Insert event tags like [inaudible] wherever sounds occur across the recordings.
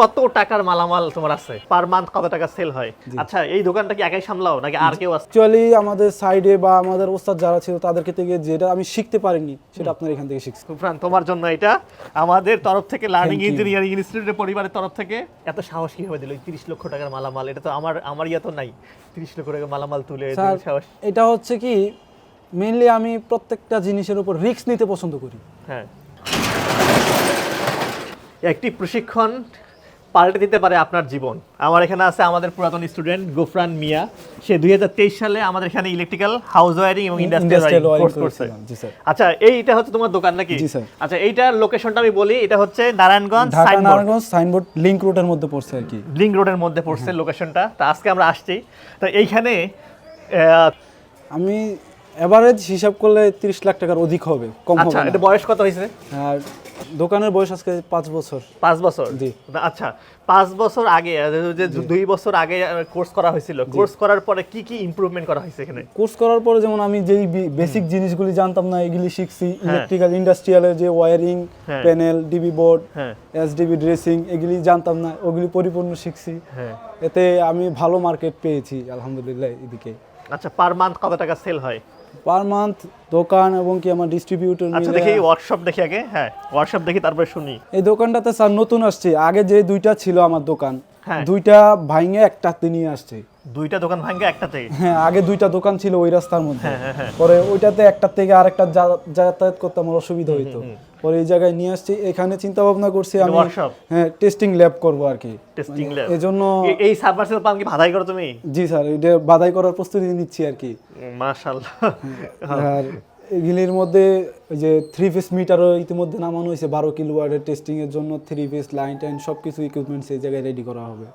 কত টাকার মালামাল তোমার আছে? পার মান্থ কত টাকা সেল হয়? আচ্ছা এই দোকানটা কি একাই সামলাও নাকি আর কেউ আছে? অ্যাকচুয়ালি আমাদের সাইডে বা আমাদের ওস্তাদ যারা ছিল তাদেরকে থেকে যেটা আমি শিখতে পারিনি সেটা আপনার এখান থেকে শিখছি সুফরান তোমার জন্য এটা। আমাদের তরফ থেকে লার্নিং ইঞ্জিনিয়ারিং ইনস্টিটিউটের পরিবারের তরফ থেকে এত সাহস কীভাবে দিল তিরিশ লক্ষ টাকার মালামাল। এটা তো আমার আমার ইয়া তো নাই। তিরিশ লক্ষ টাকার মালামাল তুলে সাহস। এটা হচ্ছে কি মেইনলি আমি প্রত্যেকটা জিনিসের উপর রিস্ক নিতে পছন্দ করি। হ্যাঁ। একটি প্রশিক্ষণ পাল্টে দিতে পারে আপনার জীবন। আমার এখানে আছে আমাদের পুরাতন স্টুডেন্ট গোফরান মিয়া। সে দুই হাজার তেইশ সালে আমাদের এখানে ইলেকট্রিক্যাল হাউস ওয়ারিং এবং ইন্ডাস্ট্রিয়াল কোর্স করছে। আচ্ছা এইটা হচ্ছে তোমার দোকান নাকি? আচ্ছা এইটার লোকেশনটা আমি বলি এটা হচ্ছে নারায়ণগঞ্জ নারায়ণগঞ্জ সাইনবোর্ড লিংক রোডের মধ্যে পড়ছে আর কি। লিঙ্ক রোডের মধ্যে পড়ছে লোকেশনটা তা আজকে আমরা আসছি। তো এইখানে আমি এভারেজ হিসাব করলে তিরিশ লাখ টাকার অধিক হবে কম হবে আচ্ছা না। এটা বয়স কত হয়েছে? আর দোকানের বয়স আজকে পাঁচ বছর। পাঁচ বছর? জি। আচ্ছা পাঁচ বছর আগে আহ, যে দুই বছর আগে কোর্স করা হয়েছিল কোর্স করার পরে কি কি ইমপ্রুভমেন্ট করা হয়েছে এখানে? কোর্স করার পরে যেমন আমি যেই বেসিক জিনিসগুলি জানতাম না এগুলি শিখছি। হ্যাঁ। ইলেকট্রিক্যাল ইন্ডাস্ট্রিয়ালের যে ওয়ারিং হ্যাঁ। প্যানেল ডিবি বোর্ড হ্যাঁ। এসডিবি ড্রেসিং এগুলি জানতাম না ওগুলি পরিপূর্ণ শিখছি। হ্যাঁ। এতে আমি ভালো মার্কেট পেয়েছি আলহামদুলিল্লাহ এদিকে। আচ্ছা পার মান্থ কত টাকা সেল হয় পার মান্থ দোকান এবং কি আমার ডিস্ট্রিবিউটর আচ্ছা দেখি ওয়ার্কশপ দেখি আগে হ্যাঁ ওয়ার্কশপ দেখি তারপরে শুনি এই দোকানটাতে স্যার নতুন আসছে আগে যে দুইটা ছিল আমার দোকান হ্যাঁ। দুইটা ভাঙে একটাতে নিয়ে আসছে। দুইটা দোকান ভাঙ্গে একটাতে? হ্যাঁ আগে দুইটা দোকান ছিল ওই রাস্তার মধ্যে। হ্যাঁ হ্যাঁ হ্যাঁ। পরে ওইটাতে একটা থেকে আরেকটা যা- যাতায়াত করতে আমার অসুবিধা হইতো। পরে এই জায়গায় নিয়ে আসছি। এখানে চিন্তা ভাবনা করছি আমি? হ্যাঁ টেস্টিং ল্যাব করব আর কি। টেস্টিং মানে ল্যাব এজন্য এই সাবমার্সিবল পাম্প কি ভাদাই করো তুমি? জি স্যার এটা বাধাই করার প্রস্তুতি নিচ্ছি আর কি। মাশাআল্লাহ। আর এগুলির মধ্যে যে থ্রি পিস মিটারও ইতিমধ্যে নামানো হয়েছে বারো কিলো ওয়ার্ডের টেস্টিং এর জন্য থ্রি পিস লাইন টাইন সব কিছু ইকুইপমেন্টস এই জায়গায় রেডি করা হবে।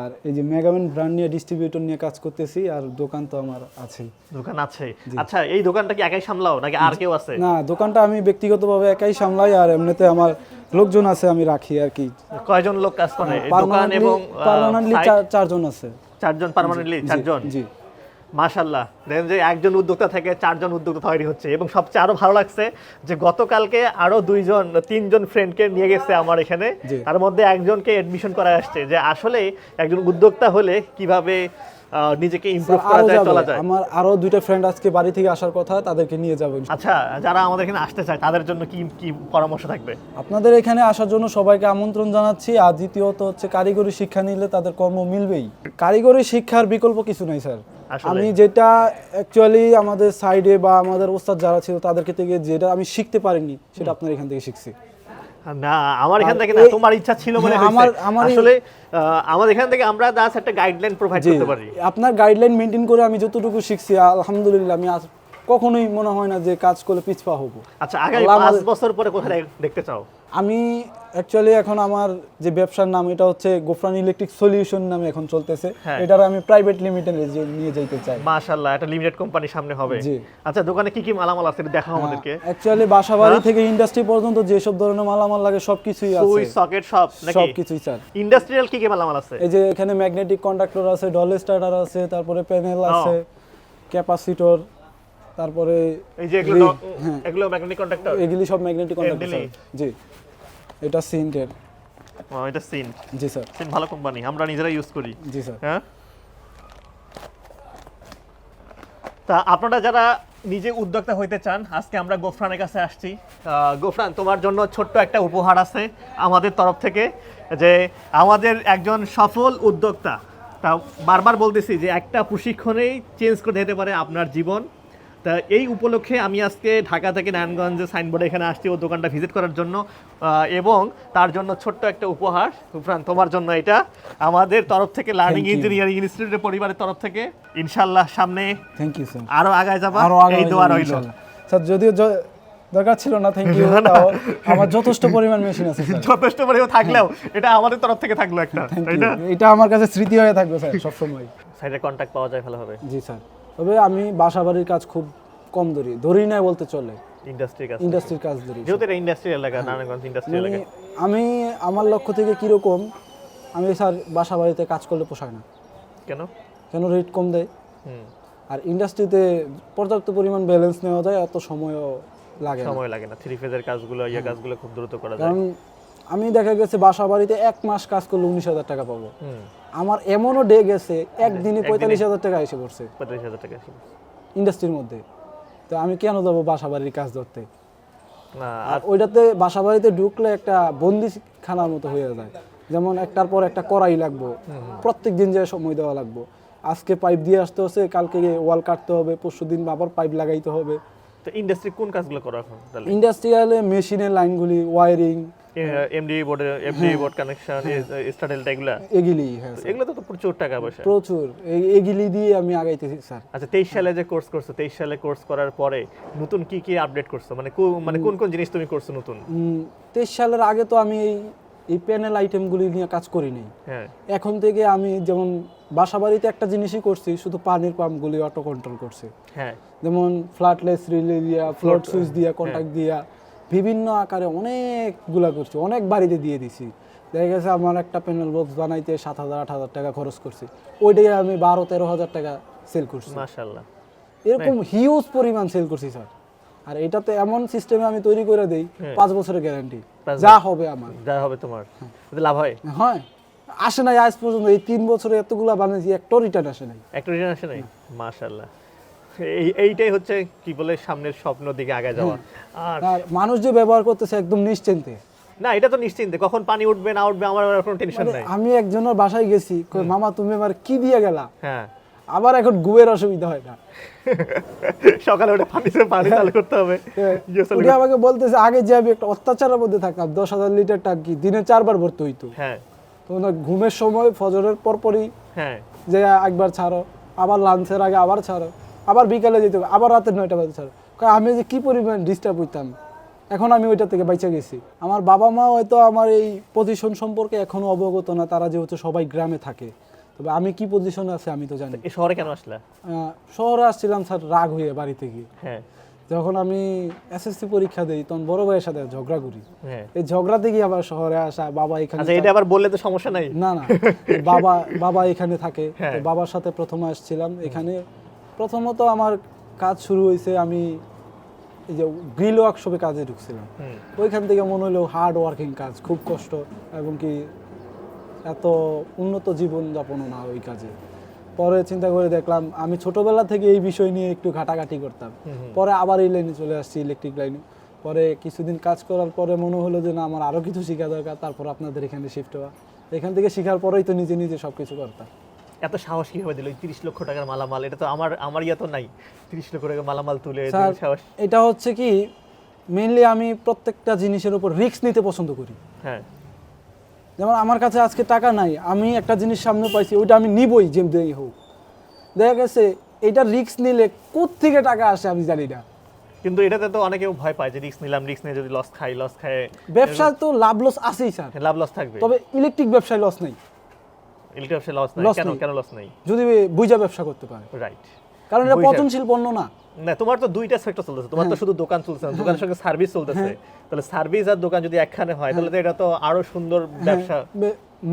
আর এই যে মেগামেন ব্র্যান্ড নিয়ে ডিস্ট্রিবিউটর নিয়ে কাজ করতেছি আর দোকান তো আমার আছেই। দোকান আছে আচ্ছা এই দোকানটা কি একাই সামলাও নাকি আর কেউ আছে? না দোকানটা আমি ব্যক্তিগতভাবে একাই সামলাই আর এমনিতে আমার লোকজন আছে আমি রাখি আর কি। কয়জন লোক কাজ করে? দোকান এবং পার্মানেন্টলি চারজন আছে। চারজন পার্মানেন্টলি চারজন? জি। মাশাল্লাহ দেখেন যে একজন উদ্যোক্তা থেকে চারজন উদ্যোক্তা তৈরি হচ্ছে এবং সবচেয়ে আরও ভালো লাগছে যে গতকালকে আরও দুইজন তিনজন ফ্রেন্ডকে নিয়ে গেছে আমার এখানে। তার মধ্যে একজনকে এডমিশন করা আসছে যে আসলে একজন উদ্যোক্তা হলে কীভাবে নিজেকে ইমপ্রুভ করা যায় চলা যায়। আমার আরও দুইটা ফ্রেন্ড আজকে বাড়ি থেকে আসার কথা তাদেরকে নিয়ে যাব আচ্ছা যারা আমাদের এখানে আসতে চায় তাদের জন্য কি কি পরামর্শ থাকবে? আপনাদের এখানে আসার জন্য সবাইকে আমন্ত্রণ জানাচ্ছি আর দ্বিতীয়ত হচ্ছে কারিগরি শিক্ষা নিলে তাদের কর্ম মিলবেই। কারিগরি শিক্ষার বিকল্প কিছু নাই স্যার। আমি যেটা অ্যাকচুয়ালি আমাদের সাইডে বা আমাদের ওস্তাদ যারা ছিল তাদেরকে থেকে যেটা আমি শিখতে পারিনি সেটা আপনার এখান থেকে শিখছি। না আমার এখান থেকে না তোমার ইচ্ছা ছিল বলে হ্যাঁ, আমার আমার- আমার আসলে আহ, আমাদের এখান থেকে আমরা দাস একটা গাইডলাইন প্রোভাইড করতে পারি। আপনার গাইডলাইন মেনটেন করে আমি যতটুকু শিখছি আলহামদুলিল্লাহ আমি আজ কখনোই মনে হয় না যে কাজ করলে পিছপা হব। আচ্ছা আগামী পাঁচ বছর পরে কোথায় দেখতে চাও? আমি অ্যাকচুয়ালি এখন আমার যে ব্যবসার নাম এটা হচ্ছে গোফরান ইলেকট্রিক সলিউশন নামে এখন চলতেছে। হ্যাঁ। এটার আমি প্রাইভেট লিমিটেড নিয়ে যেতে চাই। মাশাআল্লাহ একটা লিমিটেড কোম্পানি সামনে হবে। জি। আচ্ছা দোকানে কি কি মালামাল আছে দেখাও আমাদেরকে। অ্যাকচুয়ালি বাসা বাড়ি হ্যাঁ? থেকে ইন্ডাস্ট্রি পর্যন্ত যেসব ধরনের মালামাল লাগে সবকিছুই সুই আছে সকেট সব নাকি? সবকিছুই স্যার ইন্ডাস্ট্রিয়াল কি কি মালামাল আছে? এই যে এখানে ম্যাগনেটিক কন্ডাক্টর আছে ডল স্টার্টার আছে তারপরে প্যানেল আছে ক্যাপাসিটর তারপরে এই যে এগুলো হ্যাঁ। এগুলো ম্যাগনেটিক কন্ডাক্টর এগুলি সব ম্যাগনেটিক কন্ডাক্টর জি। এটা সিন্টের। এটা সিন জি স্যার। সিন ভালো কোম্পানি আমরা নিজেরা ইউজ করি। জি স্যার। হ্যাঁ? তা আপনারা যারা নিজে উদ্যোক্তা হইতে চান আজকে আমরা গোফরানের কাছে আসছি। গোফরান তোমার জন্য ছোট্ট একটা উপহার আছে আমাদের তরফ থেকে যে আমাদের একজন সফল উদ্যোক্তা। তা বারবার বলতেছি যে একটা প্রশিক্ষণেই চেঞ্জ করে দিতে পারে আপনার জীবন। তা এই উপলক্ষে আমি আজকে ঢাকা থেকে নারায়ণগঞ্জে সাইনবোর্ডে এখানে আসছি ও দোকানটা ভিজিট করার জন্য এবং তার জন্য ছোট্ট একটা উপহার। সুফরান তোমার জন্য এটা। আমাদের তরফ থেকে লার্নিং ইঞ্জিনিয়ারিং ইনস্টিটিউটের পরিবারের তরফ থেকে ইনশাল্লাহ সামনে থ্যাংক ইউ স্যার আরও আগায় যাবা। আরও আগে এই দোয়া রইল। স্যার যদিও দরকার ছিল না থ্যাংক [laughs] ইউ আমার যথেষ্ট পরিমাণ মেশিন আছে যথেষ্ট পরিমাণ থাকলেও এটা আমাদের তরফ থেকে থাকল একটা এটা আমার কাছে স্মৃতি হয়ে থাকবে স্যার সবসময়। সাইডে কন্ট্যাক্ট পাওয়া যায় ভালো হবে জি স্যার তবে আমি বাসা বাড়ির কাজ খুব কম ধরি ধরি নাই বলতে চলে। ইন্ডাস্ট্রির কাছে ইন্ডাস্ট্রির কাজ ধরি। যেহেতু এটা ইন্ডাস্ট্রি এলাকা নারায়ণগঞ্জ ইন্ডাস্ট্রি মানে এলাকা। আমি আমার লক্ষ্য থেকে কীরকম আমি স্যার বাসা বাড়িতে কাজ করলে পোষায় না। কেন? কেন রেট কম দেয়? হুম। আর ইন্ডাস্ট্রিতে পর্যাপ্ত পরিমাণ ব্যালেন্স নেওয়া যায় এত সময়ও লাগে সময় লাগে না। থ্রি ফেজের কাজগুলো ইয়ে কাজগুলো খুব দ্রুত করা যায়। কারণ আমি দেখা গেছে বাসা বাড়িতে এক মাস কাজ করলে উনিশ হাজার টাকা পাবো। আমার এমনও ডে গেছে একদিনে পঁয়তাল্লিশ হাজার টাকা এসে পড়ছে। পঁয়ত্রিশ হাজার টাকা ইন্ডাস্ট্রির মধ্যে। তো আমি কেন যাব বাসা বাড়ির কাজ ধরতে? আর ওইটাতে বাসা বাড়িতে ঢুকলে একটা বন্দি খানার মতো হয়ে যায়। যেমন একটার পর একটা করাই লাগবো প্রত্যেক দিন যে সময় দেওয়া লাগবো। আজকে পাইপ দিয়ে আসতে হচ্ছে কালকে ওয়াল কাটতে হবে পরশু দিন আবার পাইপ লাগাইতে হবে। তো ইন্ডাস্ট্রি কোন কাজগুলো করা এখন ইন্ডাস্ট্রিয়ালে মেশিনের লাইনগুলি ওয়ারিং এমডি বোর্ডের এমডি বোর্ড কানেকশন স্টাডেলটা এগুলা? এগুলি হ্যাঁ। এগুলো তো প্রচুর টাকা পয়সা। প্রচুর। এগুলি দিয়ে আমি আগাইতেছি স্যার আচ্ছা তেইশ সালে যে কোর্স করছ তেইশ সালে কোর্স করার পরে নতুন কি কি আপডেট করছ? মানে মানে কোন কোন জিনিস তুমি করছ নতুন? তেইশ সালের আগে তো আমি এই প্যানেল আইটেমগুলি নিয়ে কাজ করিনি হ্যাঁ। এখন থেকে আমি যেমন বাসা বাড়িতে একটা জিনিসই করছি শুধু পানির পাম্পগুলি অটো কন্ট্রোল করছে। হ্যাঁ। যেমন ফ্ল্যাটলেস রিলে দিয়া ফ্লোট সুইচ দিয়া কন্ট্যাক্ট দিয়া বিভিন্ন আকারে অনেকগুলা করছি অনেক বাড়িতে দিয়ে দিছি। দেখা গেছে আমার একটা প্যানেল বক্স বানাইতে সাত হাজার আট হাজার টাকা খরচ করছি। ওইটাই আমি বারো তেরো হাজার টাকা সেল করছি। মাশাল্লাহ এরকম হিউজ পরিমাণ সেল করছি স্যার আর এটাতে এমন সিস্টেমে আমি তৈরি করে দেই হ্যাঁ। পাঁচ বছরের গ্যারান্টি যা হবে আমার। যা হবে তোমার। লাভ হয়? হয়। আসে নাই আজ পর্যন্ত। এই তিন বছরে এতগুলা বানিয়েছি একটা রিটার্ন আসে নাই। একটা রিজন আসে নাই? মাশাল্লাহ এই এইটাই হচ্ছে কি বলে সামনের স্বপ্ন দিকে আগায় যাওয়া। আর মানুষ যে ব্যবহার করতেছে একদম নিশ্চিন্তে। না এটা তো নিশ্চিন্তে। কখন পানি উঠবে না উঠবে আমার আর কোনো টেনশন মানে নাই। আমি একজনের বাসায় গেছি কই, মামা তুমি আমার কি দিয়ে গেলা? হ্যাঁ। আবার এখন ঘুমের অসুবিধা হয় না। [laughs] সকালে উঠে পানি পানি চালু করতে হবে। [laughs] ইয়ে উনি আমাকে বলতেছে আগে যে আমি একটা অত্যাচারের মধ্যে থাকতাম দশ হাজার লিটার টাঙ্কি দিনে চারবার ভরতে হইতো। হ্যাঁ। তো ঘুমের সময় ফজরের পরপরই হ্যাঁ। যে একবার ছাড়ো আবার লাঞ্চের আগে আবার ছাড়ো। আবার বিকালে যেতে হবে আবার রাতের নয়টা বাজে ছাড়ো। কারণ আমি যে কি পরিমাণ ডিস্টার্ব হইতাম? এখন আমি ওইটা থেকে বাইচা গেছি। আমার বাবা মা হয়তো আমার এই পজিশন সম্পর্কে এখনও অবগত না তারা যেহেতু সবাই গ্রামে থাকে। তবে আমি কি পজিশনে আছে আমি তো জানি শহরে কেন আসলা? শহরে আসছিলাম স্যার রাগ হয়ে বাড়িতে গিয়ে হ্যাঁ। যখন আমি এসএসসি পরীক্ষা দিই তখন বড় ভাইয়ের সাথে ঝগড়া করি। হ্যাঁ। এই ঝগড়া থেকে আবার শহরে আসা বাবা এখানে আচ্ছা এটা আবার বললে তো সমস্যা নাই। না না বাবা বাবা এখানে থাকে। হ্যাঁ। বাবার সাথে প্রথমে আসছিলাম এখানে প্রথমত আমার কাজ শুরু হয়েছে আমি এই যে গ্রিল ওয়ার্কশপে কাজে ঢুকছিলাম। ওইখান থেকে মনে হলো হার্ড ওয়ার্কিং কাজ খুব কষ্ট এবং কি এত উন্নত জীবন যাপনও না ওই কাজে। পরে চিন্তা করে দেখলাম আমি ছোটবেলা থেকে এই বিষয় নিয়ে একটু ঘাটাঘাটি করতাম। পরে আবার এই লাইনে চলে আসছি ইলেকট্রিক লাইনে পরে কিছুদিন কাজ করার পরে মনে হলো যে না আমার আরও কিছু শেখা দরকার তারপর আপনাদের এখানে শিফট হওয়া। এখান থেকে শেখার পরেই তো নিজে নিজে সব কিছু করতাম। এত সাহস কীভাবে দিল? তিরিশ লক্ষ টাকার মালামাল এটা তো আমার আমার ইয়ে তো নাই। তিরিশ লক্ষ টাকার মালামাল তুলে সাহস। এটা হচ্ছে কি মেইনলি আমি প্রত্যেকটা জিনিসের উপর রিস্ক নিতে পছন্দ করি। হ্যাঁ। যেমন আমার কাছে আজকে টাকা নাই আমি একটা জিনিস সামনে পাইছি ওইটা আমি নিবই যেম দেই হোক। দেখা গেছে এটা রিস্ক নিলে থেকে টাকা আসে আমি জানি না। কিন্তু এটাতে তো অনেকেও ভয় পায় যে রিস্ক নিলাম রিস্ক নিয়ে যদি লস খাই লস খায়। ব্যবসা তো লাভ লস আছেই স্যার। লাভ লস থাকবে। তবে ইলেকট্রিক ব্যবসায় লস নেই। ব্যবসায় লস নাই। কেন কেন লস নাই? যদি বুঝা ব্যবসা করতে পারে। রাইট কারণ এটা। পচনশীল পণ্য না। না তোমার তো দুইটা সেক্টর চলতেছে। তোমার হ্যাঁ। তো শুধু দোকান চলছে না দোকানের সঙ্গে সার্ভিস চলতেছে। তাহলে সার্ভিস আর দোকান যদি একখানে হয় তাহলে তো এটা তো আরও সুন্দর ব্যবসা।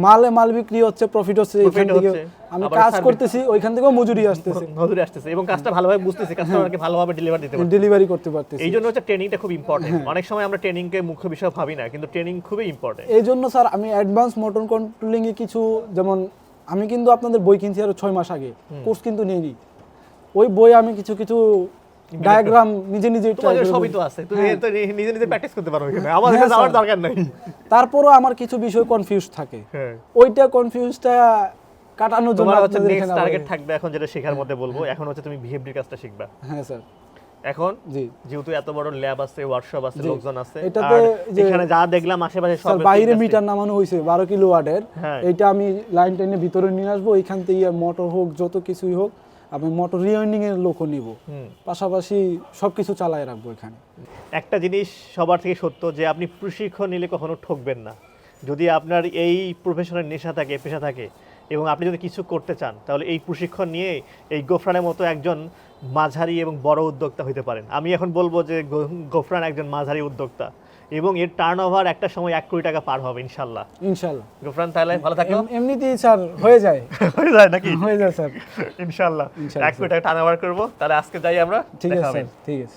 মালে মাল বিক্রি হচ্ছে প্রফিট হচ্ছে এখান থেকে আমি কাজ করতেছি ওইখান থেকেও মজুরি আসতেছে। নজরে আসতেছে। এবং কাজটা ভালোভাবে বুঝতেছি কাস্টমারকে ভালোভাবে ডেলিভার দিতে পারছে ডেলিভারি করতে পারতেছি। এই জন্য হচ্ছে ট্রেনিংটা খুব ইম্পর্টেন্ট হ্যাঁ। অনেক সময় আমরা ট্রেনিংকে মুখ্য বিষয় ভাবি না কিন্তু ট্রেনিং খুবই ইম্পর্টেন্ট এই জন্য স্যার আমি অ্যাডভান্স মোটর কন্ট্রোলিং এ কিছু যেমন আমি কিন্তু আপনাদের বই কিনছি আরও ছয় মাস আগে। কোর্স কিন্তু নিইনি। ওই বই আমি কিছু কিছু ডায়াগ্রাম নিজে নিজে সবই তো আছে। তুমি হ্যাঁ। তো নিজে নিজে প্র্যাকটিস করতে পারো এখানে। হ্যাঁ, কাছে যাওয়ার দরকার নাই। তারপরও আমার কিছু বিষয় কনফিউজ থাকে। হ্যাঁ। ওইটা কনফিউজটা কাটানোর জন্য তোমার হচ্ছে নেক্সট টার্গেট থাকবে এখন যেটা শেখার মধ্যে বলব। এখন হচ্ছে তুমি বিহেভিয়ার কাজটা শিখবা। হ্যাঁ স্যার। এখন জি। যেহেতু এত বড় ল্যাব আছে ওয়ার্কশপ আছে লোকজন আছে এটাতে আর এখানে যা দেখলাম আশেপাশে সব বাইরে মিটার নামানো হয়েছে বারো কিলো ওয়াটের। হ্যাঁ। এইটা আমি লাইন টাইনে ভিতরে নিয়ে আসব এখান থেকে মোটর হোক যত কিছুই হোক আমি মোটর রিওয়াইন্ডিং এর লোকও নিব। পাশাপাশি সবকিছু চালায় রাখব এখানে। একটা জিনিস সবার থেকে সত্য যে আপনি প্রশিক্ষণ নিলে কখনো ঠকবেন না। যদি আপনার এই প্রফেশনের নেশা থাকে পেশা থাকে এবং আপনি যদি কিছু করতে চান তাহলে এই প্রশিক্ষণ নিয়ে এই গোফরানের মতো একজন মাঝারি এবং বড় উদ্যোক্তা হতে পারেন। আমি এখন বলব যে গোফরান একজন মাঝারি উদ্যোক্তা এবং এর টার্ন ওভার একটা সময় এক কোটি টাকা পার হবে ইনশাল্লাহ। ইনশাল্লাহ। গোফরান তাহলে ভালো থাকেন এম- এমনিতেই স্যার হয়ে যায়। [laughs] হয়ে যায় নাকি? হয়ে যায় স্যার। ইনশাল্লাহ, এক কোটি টাকা টার্ন ওভার করব। তাহলে আজকে যাই আমরা ঠিক আছে ঠিক আছে।